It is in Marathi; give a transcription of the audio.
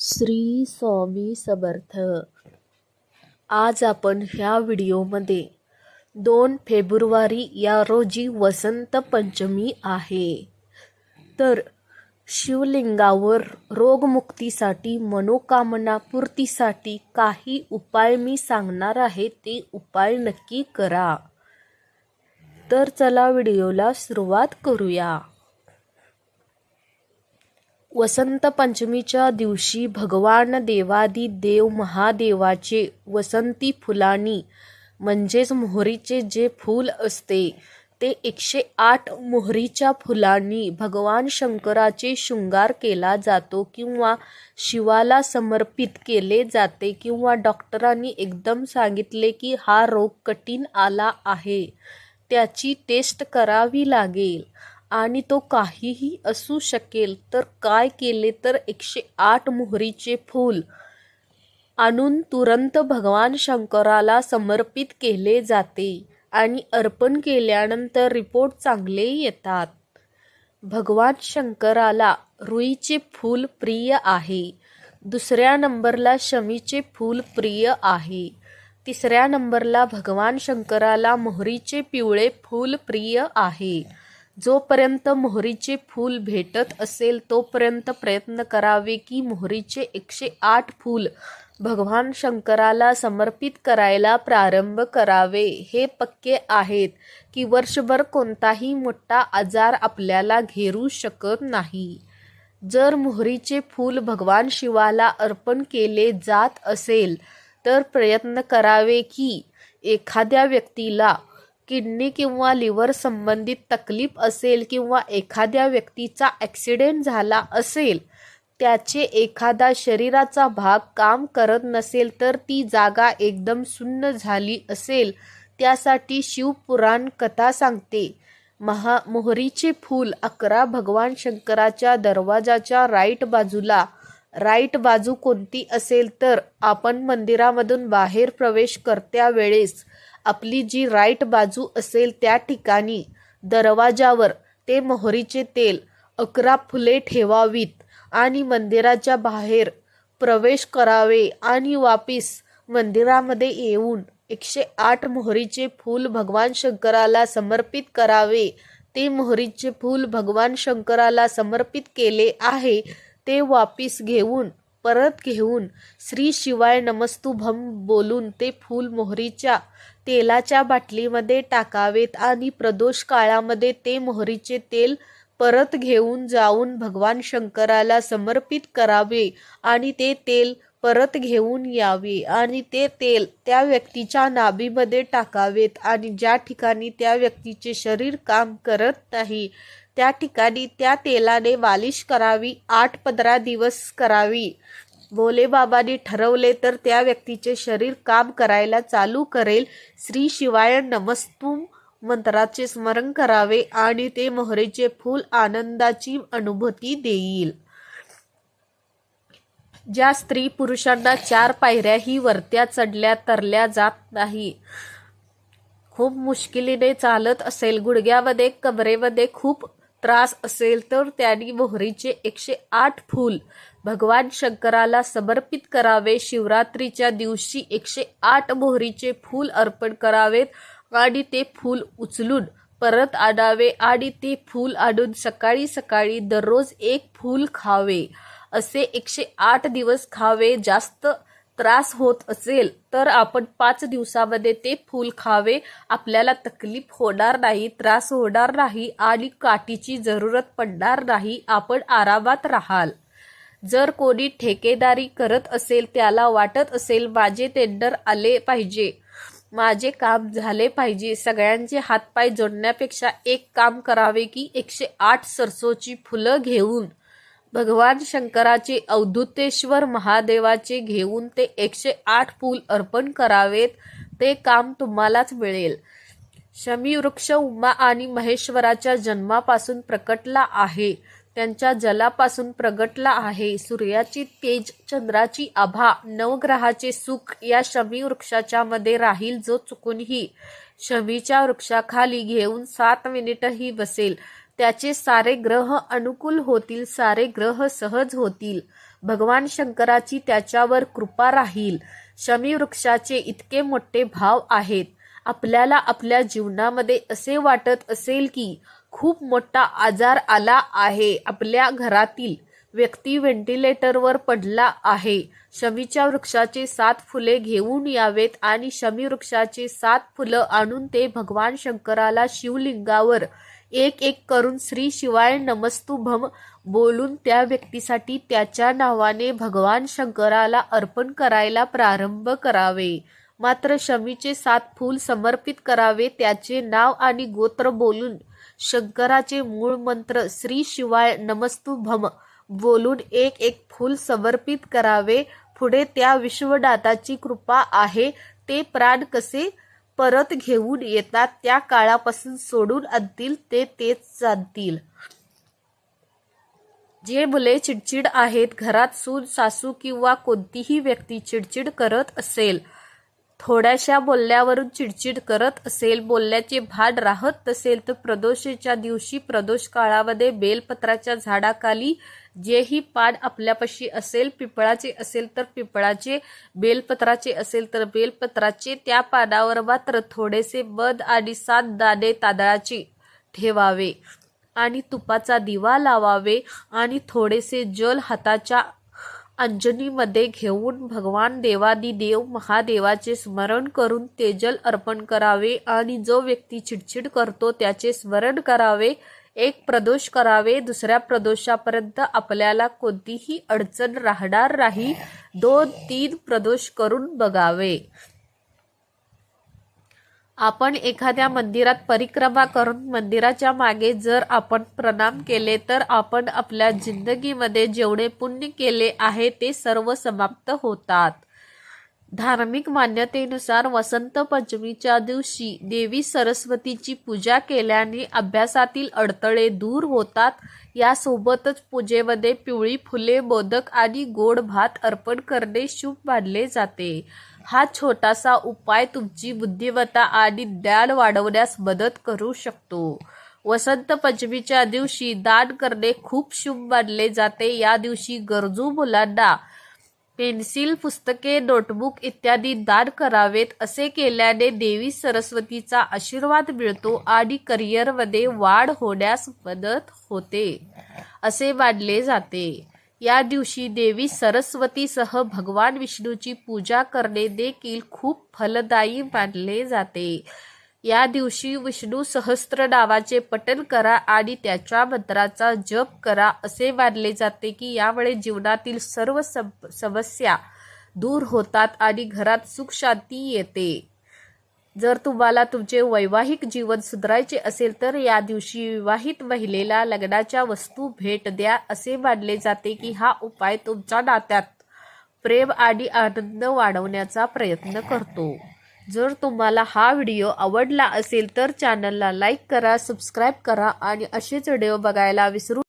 श्री स्वामी समर्थ. आज आपण ह्या व्हिडिओमध्ये दोन फेब्रुवारी या रोजी वसंत पंचमी आहे. तर शिवलिंगावर रोगमुक्तीसाठी मनोकामना पूर्तीसाठी काही उपाय मी सांगणार आहे ते उपाय नक्की करा. तर चला व्हिडिओला सुरुवात करूया. वसंत पंचमीच्या दिवशी भगवान देवादी देव महादेवाचे वसंती फुलांनी म्हणजेच मोहरीचे जे फूल असते ते एकशे आठ मोहरीच्या फुलांनी भगवान शंकराचे शृंगार केला जातो किंवा शिवाला समर्पित केले जाते किंवा डॉक्टरांनी एकदम सांगितले की हा रोग कठीण आला आहे त्याची टेस्ट करावी लागेल. आणि तो काहीही असू शकेल तर काय केले तर एकशे आठ मोहरीचे फूल. आणून तुरंत भगवान शंकराला समर्पित केले जाते आणि अर्पण केल्यानंतर रिपोर्ट चांगले येतात. भगवान शंकराला रुईचे फूल प्रिय आहे. दुसऱ्या नंबरला शमीचे फूल प्रिय आहे. तिसऱ्या नंबरला भगवान शंकराला मोहरीचे पिवळे फूल प्रिय आहे. जोपर्यंत मोहरीचे फूल भेटत असेल तोपर्यंत प्रयत्न करावे की मोहरीचे एकशे आठ फूल भगवान शंकराला समर्पित करायला प्रारंभ करावे. हे पक्के आहेत की वर्षभर कोणताही मोठा आजार आपल्याला घेरू शकत नाही. जर मोहरीचे फूल भगवान शिवाला अर्पण केले जात असेल तर प्रयत्न करावे की एखाद्या व्यक्तीला किडनी किंवा लिव्हर संबंधित तकलीफ असेल किंवा एखाद्या व्यक्तीचा ॲक्सिडेंट झाला असेल त्याचे एखादा शरीराचा भाग काम करत नसेल तर ती जागा एकदम सुन्न झाली असेल त्यासाठी शिवपुराण कथा सांगते. महा मोहरीचे फूल अकरा भगवान शंकराच्या दरवाजाच्या राईट बाजूला. राईट बाजू कोणती असेल तर आपण मंदिरामधून बाहेर प्रवेश करत्या वेळेस आपली जी राईट बाजू असेल त्या ठिकाणी दरवाजावर ते मोहरीचे तेल अकरा फुले ठेवावीत आणि मंदिराच्या बाहेर प्रवेश करावे आणि वापिस मंदिरामध्ये येऊन एकशे आठ मोहरीचे फूल भगवान शंकराला समर्पित करावे. ते मोहरीचे फूल भगवान शंकराला समर्पित केले आहे. ते वापिस घेऊन परत घेऊन श्री शिवाय नमस्तुभम बोलून ते फूल मोहरीच्या तेलाच्या बाटलीमध्ये टाकावेत आणि प्रदोष काळामध्ये ते मोहरीचे तेल परत घेऊन जाऊन भगवान शंकराला समर्पित करावे आणि ते तेल परत घेऊन यावे आणि ते तेल त्या व्यक्तीच्या नाभीमध्ये टाकावेत आणि ज्या ठिकाणी त्या व्यक्तीचे शरीर काम करत नाही त्या ठिकाणी त्या तेलाने मालिश करावी आठ पंधरा दिवस करावी. भोले बाबांनी ठरवले तर त्या व्यक्तीचे शरीर काम करायला चालू करेल. श्री शिवाय नमस्तुम मंत्राचे स्मरण करावे आणि ते मोहरेचे फूल आनंदाची अनुभूती देईल. ज्या स्त्री पुरुषांना चार पायऱ्याही वरत्या चढल्या तरल्या जात नाही. खूप मुश्किलीने चालत असेल. गुडघ्यामध्ये कमरेमध्ये खूप त्रास असेल तर त्यांनी मोहरीचे एकशे आठ फूल भगवान शंकराला समर्पित करावे. शिवरात्रीच्या दिवशी एकशे आठ मोहरीचे फूल अर्पण करावेत आणि ते फूल उचलून परत आणावे आणि ते फूल आणून सकाळी सकाळी दररोज एक फूल खावे. असे एकशे आठ दिवस खावे. जास्त त्रास होत असेल तर आपण पाच दिवसामध्ये ते फूल खावे. आपल्याला तकलीफ होणार नाही त्रास होणार नाही आणि काठीची जरूरत पडणार नाही. आपण आरामात राहाल. जर कोणी ठेकेदारी करत असेल त्याला वाटत असेल माझे टेंडर आले पाहिजे माझे काम झाले पाहिजे सगळ्यांचे हातपाय जोडण्यापेक्षा एक काम करावे की एकशे आठ सरसोची फुलं घेऊन भगवान शंकराचे अवधूतेश्वर महादेवाचे घेऊन ते एकशे आठ फूल अर्पण करावेत. ते काम तुम्हालाच मिळेल. शमी वृक्ष उमा आणि महेश्वराच्या जन्मापासून प्रकटला आहे. त्यांच्या जलापासून प्रगटला आहे. सूर्याची तेज चंद्राची आभा नवग्रहाचे सुख या शमी वृक्षाच्या मध्ये राहील जो चुकूनही. शमीच्या वृक्षाखाली घेऊन सात मिनिटही बसेल. त्याचे सारे ग्रह अनुकूल होतील सारे ग्रह सहज होतील. भगवान शंकराची त्याच्यावर कृपा राहील. शमी वृक्षाचे इतके मोठे भाव आहेत. आपल्याला आपल्या जीवनामध्ये असे वाटत असेल की खूप मोठा आजार आला आहे आपल्या घरातील. व्यक्ती व्हेंटिलेटरवर पडला आहे. शमीच्या वृक्षाचे सात फुले घेऊन यावेत आणि शमी वृक्षाचे सात फुलं आणून ते भगवान शंकराला शिवलिंगावर एक एक करून श्री शिवाय नमस्तुभम बोलून त्या व्यक्तीसाठी त्याच्या नावाने भगवान शंकराला अर्पण करायला प्रारंभ करावे. मात्र शमीचे सात फूल समर्पित करावे त्याचे नाव आणि गोत्र बोलून शंकराचे मूळ मंत्र श्री शिवाय नमस्तुभम बोलून एक एक फूल समर्पित करावे. पुढे त्या विश्वदाताची कृपा आहे ते प्राण कसे परत घेऊन येतात त्या काळापासून सोडून आणतील ते तेच जाणतील जे मुले चिडचिड आहेत घरात सून सासू किंवा कोणतीही व्यक्ती चिडचिड करत असेल थोड्याशा बोलल्यावरून चिडचिड करत असेल बोलण्याचे भाड राहत असेल तर प्रदोषेच्या दिवशी प्रदोष काळामध्ये बेलपत्राच्या झाडाखाली जेही पान आपल्यापाशी असेल पिपळाचे असेल तर पिपळाचे बेलपत्राचे असेल तर बेलपत्राचे त्या पानावर मात्र थोडेसे मध आणि सात दाणे तांदळाचे ठेवावे आणि तुपाचा दिवा लावावे आणि थोडेसे जल हाताच्या अंजनीमध्ये घेऊन भगवान देवादी देव महादेवाचे स्मरण करून तेजल अर्पण करावे आणि जो व्यक्ती चिडचिड करतो त्याचे स्मरण करावे एक प्रदोष करावे दुसऱ्या प्रदोषापर्यंत आपल्याला कोणतीही अडचण राहणार नाही. दोन तीन प्रदोष करून बघावे. आपण एखाद्या मंदिरात परिक्रमा करून मंदिराच्या मागे जर आपण प्रणाम केले तर आपण आपल्या जिंदगीमध्ये जेवढे पुण्य केले आहे ते सर्व समाप्त होतात. धार्मिक मान्यतेनुसार वसंत पंचमीच्या दिवशी देवी सरस्वतीची पूजा केल्याने अभ्यासातील अडथळे दूर होतात. यासोबतच पूजेमध्ये पिवळी फुले मोदक आणि गोड भात अर्पण करणे शुभ मानले जाते. हा छोटासा उपाय तुमची बुद्धिमत्ता आणि ज्ञान वाढवण्यास मदत करू शकतो. वसंत पंचमीच्या दिवशी दान करणे खूप शुभ मानले जाते. या दिवशी गरजू मुलांना पेन्सिल पुस्तके नोटबुक इत्यादी दान करावेत. असे केल्याने देवी सरस्वतीचा आशीर्वाद मिळतो आणि करिअरमध्ये वाढ होण्यास मदत होते. असे मानले जाते. या दिवशी देवी सरस्वतीसह भगवान विष्णूची पूजा करणे देखील खूप फलदायी मानले जाते. या दिवशी विष्णू सहस्त्र नावाचे पठन करा आणि त्याच्या मंत्राचा जप करा असे मानले जाते की यामुळे जीवनातील सर्व सम- समस्या दूर होतात आणि घरात सुख शांती येते. जर तुम्हाला तुमचे वैवाहिक जीवन सुधारायचे असेल तर या दिवशी विवाहित महिलेला लग्नाच्या वस्तू भेट द्या असे मानले जाते की हा उपाय तुमच्या नात्यात प्रेम आणि आनंद वाढवण्याचा प्रयत्न करतो. जर तुम्हाला हा व्हिडिओ आवडला असेल तर चॅनलला लाईक करा सबस्क्राईब करा आणि असेच व्हिडिओ बघायला विसरू